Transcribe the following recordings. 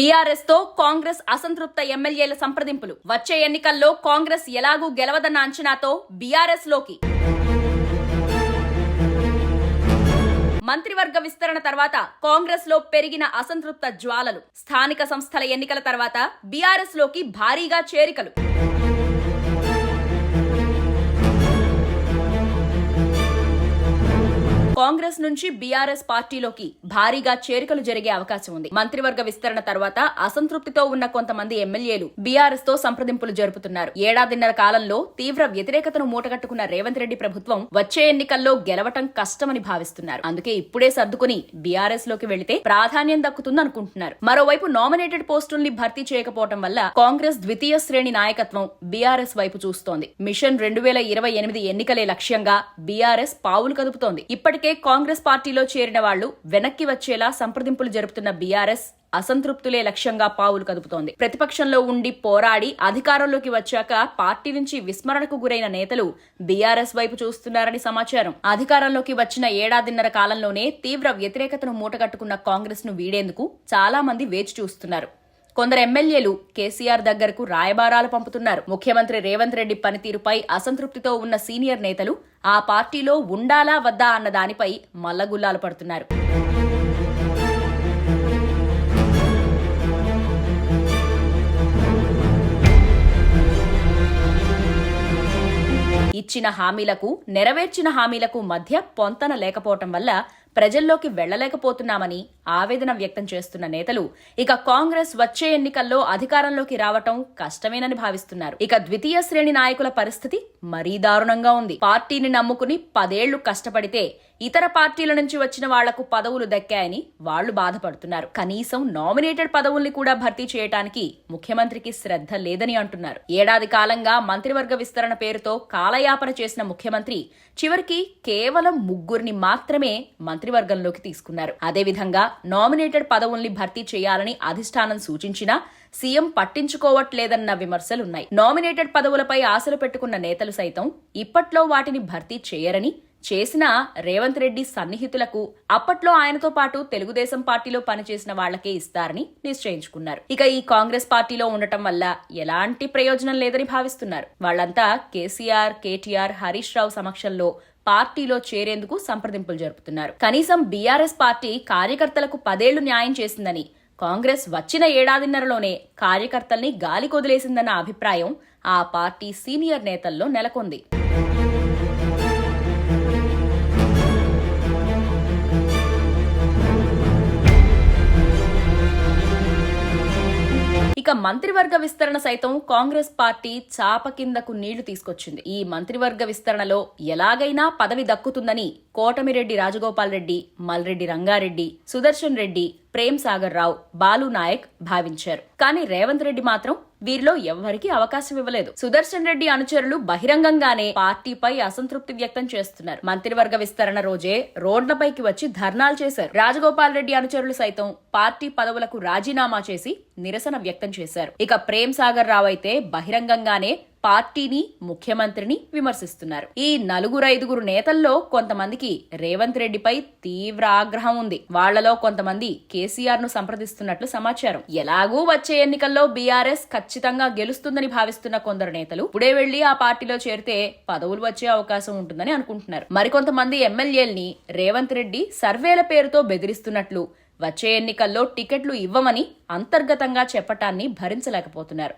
బీఆర్ఎస్తో కాంగ్రెస్ అసంతృప్త ఎమ్మెల్యేల సంప్రదింపులు. వచ్చే ఎన్నికల్లో కాంగ్రెస్ ఎలాగూ గెలవదన్న అంచనాతో బీఆర్ఎస్లోకి మంత్రివర్గ విస్తరణ తర్వాత కాంగ్రెస్లో పెరిగిన అసంతృప్త జ్వాలలు. స్థానిక సంస్థల ఎన్నికల తర్వాత బీఆర్ఎస్లోకి భారీగా చేరికలు. టీఆర్ఎస్ నుంచి బీఆర్ఎస్ పార్టీలోకి భారీగా చేరికలు జరిగే అవకాశం ఉంది. మంత్రివర్గ విస్తరణ తర్వాత అసంతృప్తితో ఉన్న కొంతమంది ఎమ్మెల్యేలు బీఆర్ఎస్తో సంప్రదింపులు జరుపుతున్నారు. ఏడాదిన్నర కాలంలో తీవ్ర వ్యతిరేకతను మూటగట్టుకున్న రేవంత్ రెడ్డి ప్రభుత్వం వచ్చే ఎన్నికల్లో గెలవటం కష్టమని భావిస్తున్నారు. అందుకే ఇప్పుడే సర్దుకుని బీఆర్ఎస్లోకి వెళితే ప్రాధాన్యం దక్కుతుందనుకుంటున్నారు. మరోవైపు నామినేటెడ్ పోస్టుల్ని భర్తీ చేయకపోవడం వల్ల కాంగ్రెస్ ద్వితీయ శ్రేణి నాయకత్వం బీఆర్ఎస్ వైపు చూస్తోంది. మిషన్ రెండు వేల ఇరవై ఎనిమిది ఎన్నికలే లక్ష్యంగా బీఆర్ఎస్ పావులు కదుపుతోంది. ఇప్పటికే కాంగ్రెస్ కాంగ్రెస్ పార్టీలో చేరిన వాళ్ళు వెనక్కి వచ్చేలా సంప్రదింపులు జరుపుతున్న బీఆర్ఎస్ అసంతృప్తులే లక్ష్యంగా పావులు కదుపుతోంది. ప్రతిపక్షంలో ఉండి పోరాడి అధికారంలోకి వచ్చాక పార్టీ నుంచి విస్మరణకు గురైన నేతలు బీఆర్ఎస్ వైపు చూస్తున్నారని సమాచారం. అధికారంలోకి వచ్చిన ఏడాదిన్నర కాలంలోనే తీవ్ర వ్యతిరేకతను మూటగట్టుకున్న కాంగ్రెస్ను వీడేందుకు చాలా మంది వేచి చూస్తున్నారు. కొందరు ఎమ్మెల్యేలు కేసీఆర్ దగ్గరకు రాయబారాలు పంపుతున్నారు. ముఖ్యమంత్రి రేవంత్ రెడ్డి పనితీరుపై అసంతృప్తితో ఉన్న సీనియర్ నేతలు ఆ పార్టీలో ఉండాలా వద్దా అన్న దానిపై మల్లగుల్లాలు పడుతున్నారు. ఇచ్చిన హామీలకు నెరవేర్చిన హామీలకు మధ్య పొంతన లేకపోవటం వల్ల ప్రజల్లోకి వెళ్ళలేకపోతున్నామని ఆవేదన వ్యక్తం చేస్తున్న నేతలు ఇక కాంగ్రెస్ వచ్చే ఎన్నికల్లో అధికారంలోకి రావటం కష్టమేనని భావిస్తున్నారు. ఇక ద్వితీయ శ్రేణి నాయకుల పరిస్థితి మరీ దారుణంగా ఉంది. పార్టీని నమ్ముకుని పదేళ్ళు కష్టపడితే ఇతర పార్టీల నుంచి వచ్చిన వాళ్ళకు పదవులు దక్కాయని వాళ్ళు బాధపడుతున్నారు. కనీసం నామినేటెడ్ పదవుల్ని కూడా భర్తీ చేయడానికి ముఖ్యమంత్రికి శ్రద్ధ లేదని అంటున్నారు. ఏడాది కాలంగా మంత్రివర్గ విస్తరణ పేరుతో కాలయాపన చేసిన ముఖ్యమంత్రి చివరికి కేవలం ముగ్గురిని మాత్రమే మంత్రివర్గంలోకి తీసుకున్నారు. అదేవిధంగా నామినేటెడ్ పదవుల్ని భర్తీ చేయాలని అధిష్టానం సూచించినా సీఎం పట్టించుకోవట్లేదన్న విమర్శలున్నాయి. నామినేటెడ్ పదవులపై ఆశలు పెట్టుకున్న నేతలు సైతం ఇప్పట్లో వాటిని భర్తీ చేయరని చేసిన రేవంత్ రెడ్డి సన్నిహితులకు అప్పట్లో ఆయనతో పాటు తెలుగుదేశం పార్టీలో పనిచేసిన వాళ్ళకే ఇస్తారని నిశ్చయించుకున్నారు. ఇక ఈ కాంగ్రెస్ పార్టీలో ఉండటం వల్ల ఎలాంటి ప్రయోజనం లేదని భావిస్తున్నారు. వాళ్ళంతా కేసీఆర్ కేటీఆర్ హరీష్ రావు సమక్షంలో పార్టీలో చేరేందుకు సంప్రదింపులు జరుపుతున్నారు. కనీసం బీఆర్ఎస్ పార్టీ కార్యకర్తలకు పదేళ్ళు న్యాయం చేసిందని కాంగ్రెస్ వచ్చిన ఏడాదిన్నరలోనే కార్యకర్తల్ని గాలికొదిలేసిందన్న అభిప్రాయం ఆ పార్టీ సీనియర్ నేతల్లో నెలకొంది. మంత్రివర్గ విస్తరణ సైతం కాంగ్రెస్ పార్టీ చాప కిందకు నీళ్ళు తీసుకొచ్చింది. ఈ మంత్రివర్గ విస్తరణలో ఎలాగైనా పదవి దక్కుతుందని కోటమిరెడ్డి రాజగోపాల్ రెడ్డి మల్రెడ్డి రంగారెడ్డి సుదర్శన్ రెడ్డి ప్రేమ్ సాగర్ రావు బాలు నాయక్ భావించారు. కానీ రేవంత్ రెడ్డి మాత్రం వీరిలో ఎవ్వరికీ అవకాశం ఇవ్వలేదు. సుదర్శన్ రెడ్డి అనుచరులు బహిరంగంగానే పార్టీపై అసంతృప్తి వ్యక్తం చేస్తున్నారు. మంత్రివర్గ విస్తరణ రోజే రోడ్లపైకి వచ్చి ధర్నాలు చేశారు. రాజగోపాల్ రెడ్డి అనుచరులు సైతం పార్టీ పదవులకు రాజీనామా చేసి నిరసన వ్యక్తం చేశారు. ఇక ప్రేమ్ సాగర్ రావు అయితే బహిరంగంగానే పార్టీని ముఖ్యమంత్రిని విమర్శిస్తున్నారు. ఈ నలుగురు ఐదుగురు నేతల్లో కొంతమందికి రేవంత్ రెడ్డిపై తీవ్ర ఆగ్రహం ఉంది. వాళ్ళలో కొంతమంది కేసీఆర్ను సంప్రదిస్తున్నట్లు సమాచారం. ఎలాగూ వచ్చే ఎన్నికల్లో బీఆర్ఎస్ ఖచ్చితంగా గెలుస్తుందని భావిస్తున్న కొందరు నేతలు ఇప్పుడే వెళ్ళి ఆ పార్టీలో చేరితే పదవులు వచ్చే అవకాశం ఉంటుందని అనుకుంటున్నారు. మరికొంతమంది ఎమ్మెల్యేల్ని రేవంత్ రెడ్డి సర్వేల పేరుతో బెదిరిస్తున్నట్లు వచ్చే ఎన్నికల్లో టికెట్లు ఇవ్వమని అంతర్గతంగా చెప్పటాన్ని భరించలేకపోతున్నారు.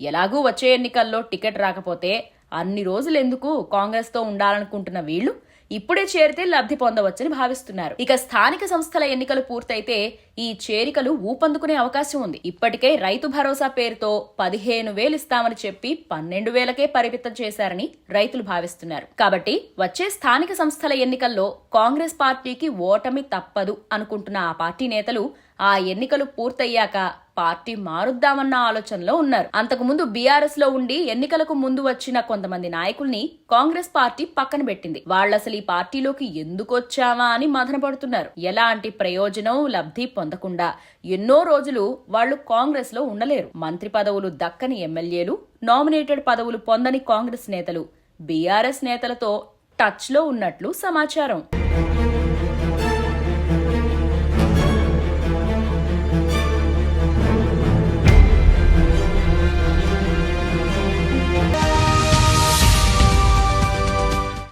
ఎలాగూ వచ్చే ఎన్నికల్లో టికెట్ రాకపోతే అన్ని రోజులు ఎందుకు కాంగ్రెస్తో ఉండాలనుకుంటున్న వీళ్ళు ఇప్పుడే చేరితే లబ్ధి పొందవచ్చని భావిస్తున్నారు. ఇక స్థానిక సంస్థల ఎన్నికలు పూర్తయితే ఈ చేరికలు ఊపందుకునే అవకాశం ఉంది. ఇప్పటికే రైతు భరోసా పేరుతో పదిహేను వేలు ఇస్తామని చెప్పి పన్నెండు వేలకే పరిమితం చేశారని రైతులు భావిస్తున్నారు. కాబట్టి వచ్చే స్థానిక సంస్థల ఎన్నికల్లో కాంగ్రెస్ పార్టీకి ఓటమి తప్పదు అనుకుంటున్న ఆ పార్టీ నేతలు ఆ ఎన్నికలు పూర్తయ్యాక పార్టీ మారుద్దామన్న ఆలోచనలో ఉన్నారు. అంతకుముందు బీఆర్ఎస్లో ఉండి ఎన్నికలకు ముందు వచ్చిన కొంతమంది నాయకుల్ని కాంగ్రెస్ పార్టీ పక్కన పెట్టింది. వాళ్ళసలు ఈ పార్టీలోకి ఎందుకు వచ్చావా అని మదనపడుతున్నారు ఎలాంటి ప్రయోజనం లబ్ధి పొందకుండా ఎన్నో రోజులు వాళ్ళు కాంగ్రెస్లో ఉండలేరు. మంత్రి పదవులు దక్కని ఎమ్మెల్యేలు నామినేటెడ్ పదవులు పొందని కాంగ్రెస్ నేతలు బీఆర్ఎస్ నేతలతో టచ్లో ఉన్నట్లు సమాచారం.